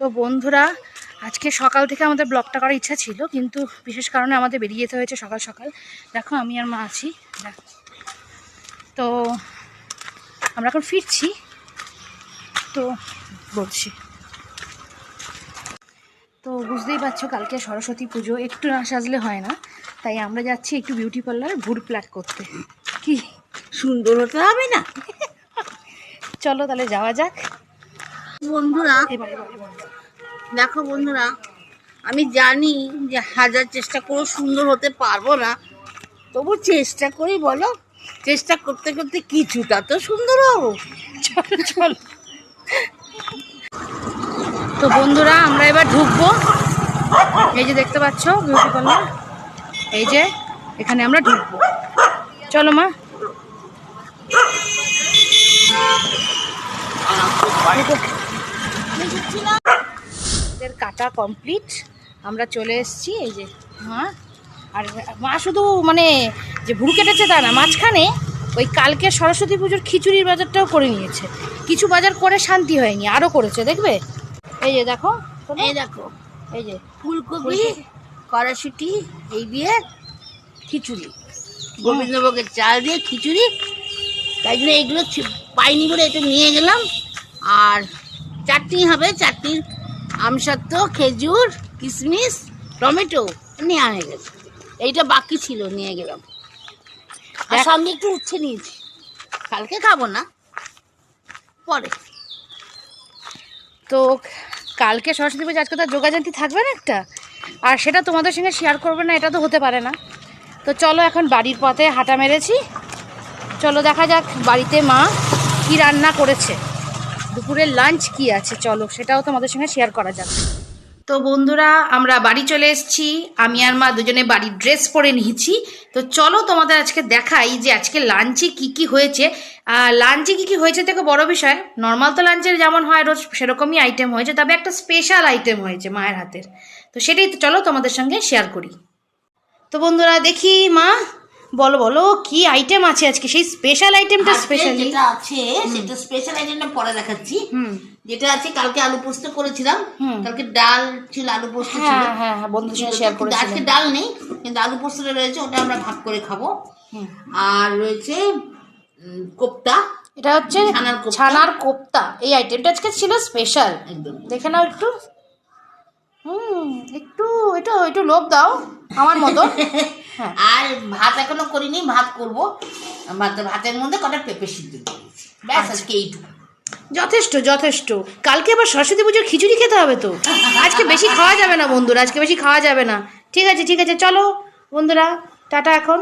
তো বন্ধুরা, আজকে সকাল থেকে আমাদের ব্লগটা করার ইচ্ছা ছিল, কিন্তু বিশেষ কারণে আমাদের বেরিয়ে যেতে হয়েছে সকাল সকাল। দেখো, আমি আর মা আছি। তো আমরা এখন ফিরছি। তো বলছি। তো বুঝতেই পারছ, কালকে সরস্বতী পুজো, একটু না সাজলে হয় না। তাই আমরা যাচ্ছি একটু বিউটি পার্লার ভুর প্ল্যাক করতে। কি সুন্দর হতে হবে না? চলো তাহলে যাওয়া যাক। বন্ধুরা, দেখো বন্ধুরা, আমি জানি যে হাজার চেষ্টা করেও সুন্দর হতে পারব না, তবু চেষ্টা করি বলো, চেষ্টা করতে করতে কিছুটা তো সুন্দর হব। চলো চলো তো বন্ধুরা, আমরা এবার ঢুকবো। এই যে দেখতে পাচ্ছ বিউটি পার্লার এই যে, এখানে আমরা ঢুকবো। চলো মা। আমাদের কাটা কমপ্লিট আমরা চলে এসেছি এই যে মা আর মা শুধু মানে যে ভুরু কেটেছে তা না মাঝখানে ওই কালকে সরস্বতী পুজোর খিচুড়ির বাজারটাও করে নিয়েছে। কিছু বাজার করে শান্তি হয়নি আরও করেছে দেখবে? এই যে দেখো এই দেখো। এই যে ফুলকপি কড়াশুটি এই দিয়ে খিচুড়ি। গোবিন্দভোগের চাল দিয়ে খিচুড়ি। তাই জন্য এইগুলো পাইনি বলে এটা নিয়ে গেলাম। আর চাটনি হবে চাটনি আমসত্ত্ব খেজুর কিশমিশ টমেটো নেওয়া হয়ে গেছে। এইটা বাকি ছিল নিয়ে গেলাম। আর সঙ্গে একটু উচ্ছে নিয়েছি। কালকে খাব না পরে। তো কালকে সরস্বতী পুজো আজকে তো যোগাযান্তি থাকবে না একটা? আর সেটা তোমাদের সঙ্গে শেয়ার করবে না এটা তো হতে পারে না। তো চলো এখন বাড়ির পথে হাঁটা মেরেছি। চলো দেখা যাক বাড়িতে মা কি রান্না করেছে। দুপুরের লাঞ্চ কি আছে? চলো, সেটাও তোমাদের সঙ্গে শেয়ার করা যাবে তো বন্ধুরা, আমরা বাড়ি চলে এসেছি। আমি আর মা দুজনে বাড়ির ড্রেস পরে নিয়েছি। তো চলো তোমাদের আজকে দেখাই যে আজকে লাঞ্চে কি কি হয়েছে। লাঞ্চে কি কি হয়েছে থেকে বড় বিষয়। নর্মাল তো লাঞ্চের যেমন হয়, রোজ সেরকমই আইটেম হয়েছে, তবে একটা স্পেশাল আইটেম হয়েছে মায়ের হাতের। তো সেটাই তো চলো তোমাদের সঙ্গে শেয়ার করি। তো বন্ধুরা, দেখি মা। বলো বলো কি আইটেম আছে আজকে? সেই স্পেশাল আইটেমটা স্পেশালি যেটা আছে সেটা স্পেশাল আইটেমটা পরে দেখাচ্ছি। হুম। যেটা আছে কালকে আলু পোস্ত করেছিলাম। কালকে ডাল ছিল আলু পোস্ত ছিল। হ্যাঁ হ্যাঁ হ্যাঁ বন্ধুদের সঙ্গে শেয়ার কিন্তু আজকে ডাল নেই কিন্তু আলু পোস্তটা রয়েছে ওটা আমরা ভাগ করে খাব। আর রয়েছে কোপ্তা। এটা হচ্ছে ছানার কোপ্তা। ছানার কোপ্তা। এই আইটেমটা আজকে ছিল স্পেশাল একদম। দেখে নাও একটু। হুম একটু একটু একটু লোভ দাও আমার মতো। হ্যাঁ আর ভাত এখনও করিনি ভাত করব। ভাত ভাতের মধ্যে কটা পেঁপে সিদ্ধ ব্যাস আচ্ছা। আজকে এইটুকু। যথেষ্ট যথেষ্ট। কালকে আবার সরস্বতী পুজোর খিচুড়ি খেতে হবে তো? আজকে বেশি খাওয়া যাবে না বন্ধুরা আজকে বেশি খাওয়া যাবে না। ঠিক আছে ঠিক আছে চলো বন্ধুরা টাটা এখন।